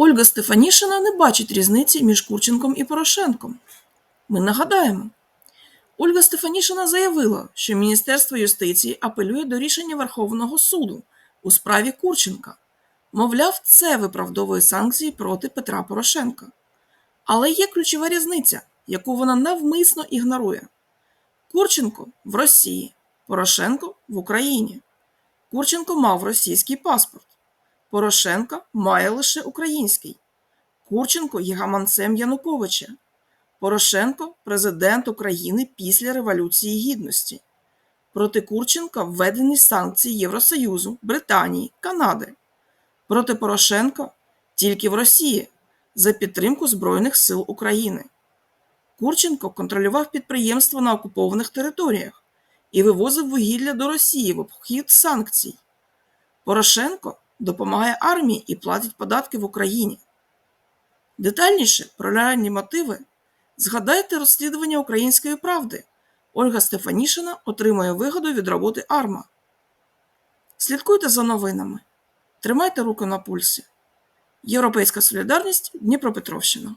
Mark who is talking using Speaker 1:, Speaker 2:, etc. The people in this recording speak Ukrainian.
Speaker 1: Ольга Стефанішина не бачить різниці між Курченком і Порошенком. Ми нагадаємо. Ольга Стефанішина заявила, що Міністерство юстиції апелює до рішення Верховного суду у справі Курченка. Мовляв, це виправдовує санкції проти Петра Порошенка. Але є ключова різниця, яку вона навмисно ігнорує. Курченко в Росії, Порошенко в Україні. Курченко мав російський паспорт. Порошенко має лише український. Курченко є гаманцем Януковича. Порошенко президент України після Революції Гідності. Проти Курченка введені санкції Євросоюзу, Британії, Канади. Проти Порошенка тільки в Росії за підтримку Збройних сил України. Курченко контролював підприємства на окупованих територіях і вивозив вугілля до Росії в обхід санкцій. Порошенко допомагає армії і платить податки в Україні. Детальніше про реальні мотиви згадайте розслідування української правди. Ольга Стефанішина отримує вигоду від роботи АРМА. Слідкуйте за новинами. Тримайте руку на пульсі. Європейська солідарність Дніпропетровщина.